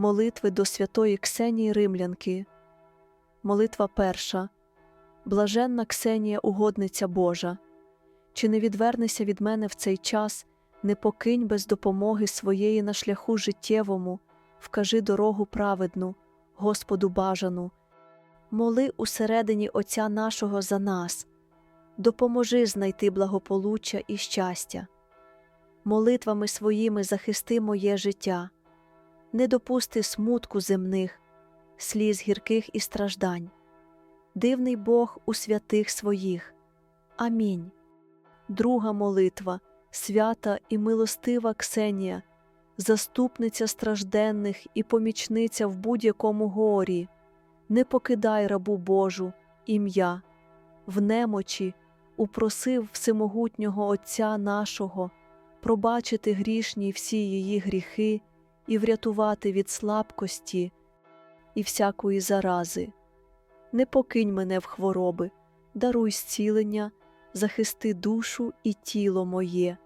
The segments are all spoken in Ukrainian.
Молитви до святої Ксенії Римлянки. Молитва перша. Блаженна Ксенія, угодниця Божа. Чи не відвернешся від мене в цей час, не покинь без допомоги своєї на шляху життєвому, вкажи дорогу праведну, Господу бажану. Моли усередині Отця нашого за нас, допоможи знайти благополуччя і щастя. Молитвами своїми захисти моє життя, не допусти смутку земних, сліз гірких і страждань. Дивний Бог у святих своїх. Амінь. Друга молитва, свята і милостива Ксенія, заступниця стражденних і помічниця в будь-якому горі, не покидай рабу Божу, ім'я, в немочі упросив всемогутнього Отця нашого пробачити грішні всі її гріхи і врятувати від слабкості і всякої зарази. Не покинь мене в хвороби, даруй зцілення, захисти душу і тіло моє.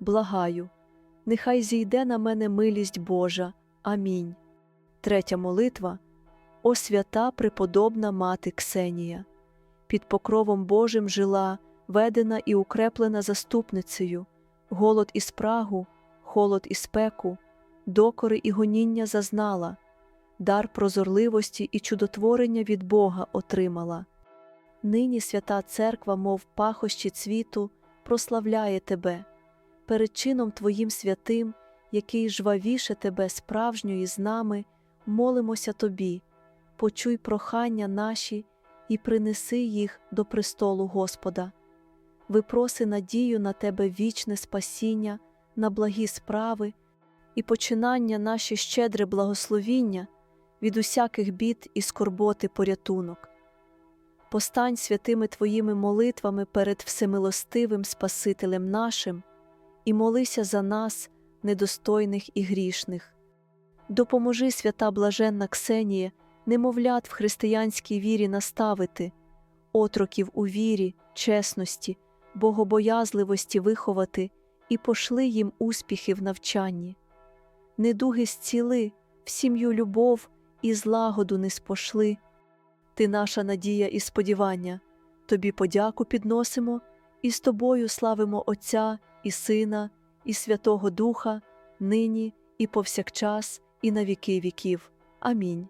Благаю, нехай зійде на мене милість Божа. Амінь. Третя молитва О свята преподобна мати Ксенія. Під покровом Божим жила, ведена і укреплена заступницею, голод і спрагу, холод і спеку, докори і гоніння зазнала, дар прозорливості і чудотворення від Бога отримала. Нині свята церква, мов пахощі цвіту, прославляє тебе, перед чином Твоїм святим, який жвавіше тебе справжньої з нами, молимося Тобі, почуй прохання наші і принеси їх до престолу Господа. Випроси надію на Тебе вічне спасіння, на благі справи і починання наші щедре благословіння від усяких бід і скорботи порятунок. Постань святими Твоїми молитвами перед всемилостивим Спасителем нашим і молися за нас, недостойних і грішних. Допоможи, свята блаженна Ксенія, немовлят в християнській вірі наставити, отроків у вірі, чесності, богобоязливості виховати і пошли їм успіхи в навчанні. Недуги зціли, в сім'ю любов і злагоду не спошли. Ти наша надія і сподівання, тобі подяку підносимо і з тобою славимо Отця і Сина, і Святого Духа, нині і повсякчас, і на віки віків. Амінь.